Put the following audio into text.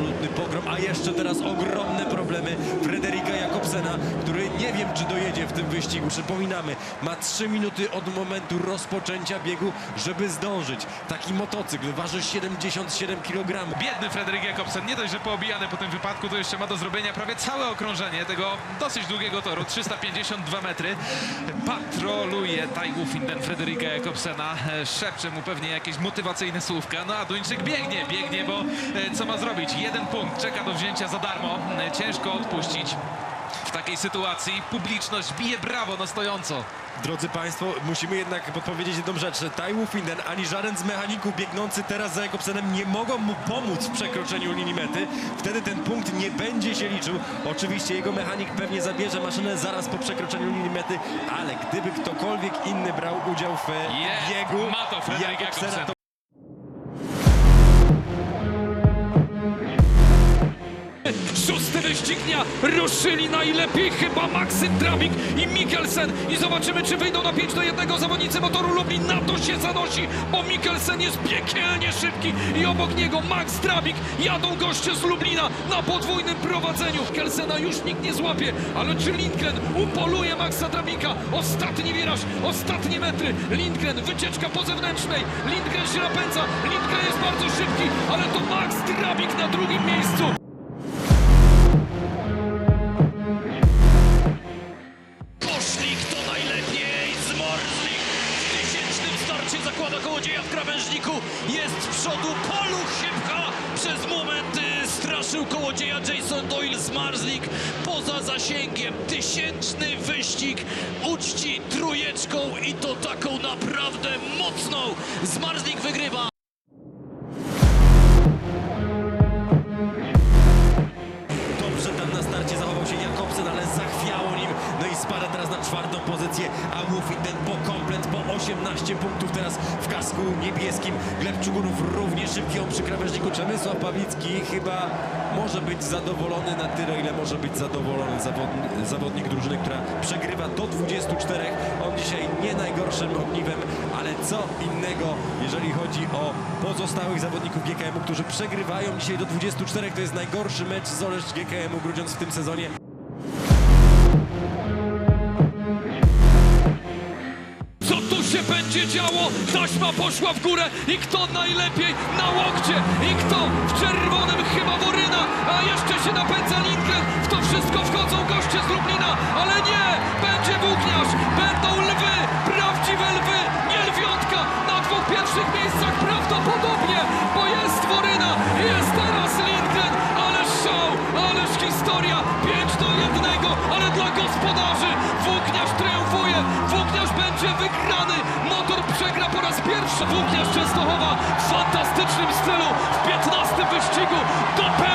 absolutny pogrom, a jeszcze teraz ogromne problemy Jakobsena, który nie wiem, czy dojedzie w tym wyścigu. Przypominamy, ma 3 minuty od momentu rozpoczęcia biegu, żeby zdążyć. Taki motocykl waży 77 kg. Biedny Frederick Jakobsen, nie dość, że poobijany po tym wypadku, to jeszcze ma do zrobienia prawie całe okrążenie tego dosyć długiego toru, 352 metry. Patroluje Taigu Finden Frederika Jakobsena, szepcze mu pewnie jakieś motywacyjne słówka, no a Duńczyk biegnie, biegnie, bo e, co ma zrobić? Jeden punkt, czeka do wzięcia za darmo, E, ciężko odpuścić. W takiej sytuacji publiczność bije brawo na stojąco. Drodzy Państwo, musimy jednak podpowiedzieć jedną rzecz. Taiwu Finden ani żaden z mechaników biegnący teraz za Jakobsenem nie mogą mu pomóc w przekroczeniu linii mety. Wtedy ten punkt nie będzie się liczył. Oczywiście jego mechanik pewnie zabierze maszynę zaraz po przekroczeniu linii mety, ale gdyby ktokolwiek inny brał udział w Jest, biegu ma to Jakobsen. Dnia ruszyli najlepiej chyba Maksym Drabik i Mikkelsen i zobaczymy czy wyjdą na 5 do 1 zawodnicy motoru Lublin na to się zanosi, bo Mikkelsen jest piekielnie szybki i obok niego Max Drabik jadą goście z Lublina na podwójnym prowadzeniu. Mikkelsena już nikt nie złapie, ale czy Lindgren upoluje Maxa Drabika? Ostatni wiraż, ostatnie metry. Lindgren, wycieczka po zewnętrznej. Lindgren się napędza, Lindgren jest bardzo szybki, ale to Max Drabik na drugim miejscu. Zakłada kołodzieja w krawężniku. Jest z przodu Poluch się pcha przez moment y, straszył kołodzieja Jason Doyle Zmarzlik poza zasięgiem tysięczny wyścig. Uczci trójeczką i to taką naprawdę mocną. Zmarzlik wygrywa spada teraz na czwartą pozycję, a Wolfenden po komplet, po 18 punktów teraz w kasku niebieskim. Gleb Czugunów równie szybki, on przy krawężniku. Przemysław Pawlicki chyba może być zadowolony na tyle, ile może być zadowolony zawodnik, zawodnik drużyny, która przegrywa do 24. On dzisiaj nie najgorszym ogniwem, ale co innego, jeżeli chodzi o pozostałych zawodników GKM-u, którzy przegrywają dzisiaj do 24. To jest najgorszy mecz z Olesz GKM-u Grudziądz w tym sezonie. Się będzie działo? Taśma poszła w górę i kto najlepiej na łokcie i kto w czerwonym chyba Woryna, a jeszcze się napędza Lindgren. W to wszystko wchodzą goście z Lublina, ale nie! Wygrany, motor przegra po raz pierwszy, włókniarz Częstochowa w fantastycznym stylu w 15 wyścigu. Dopełnia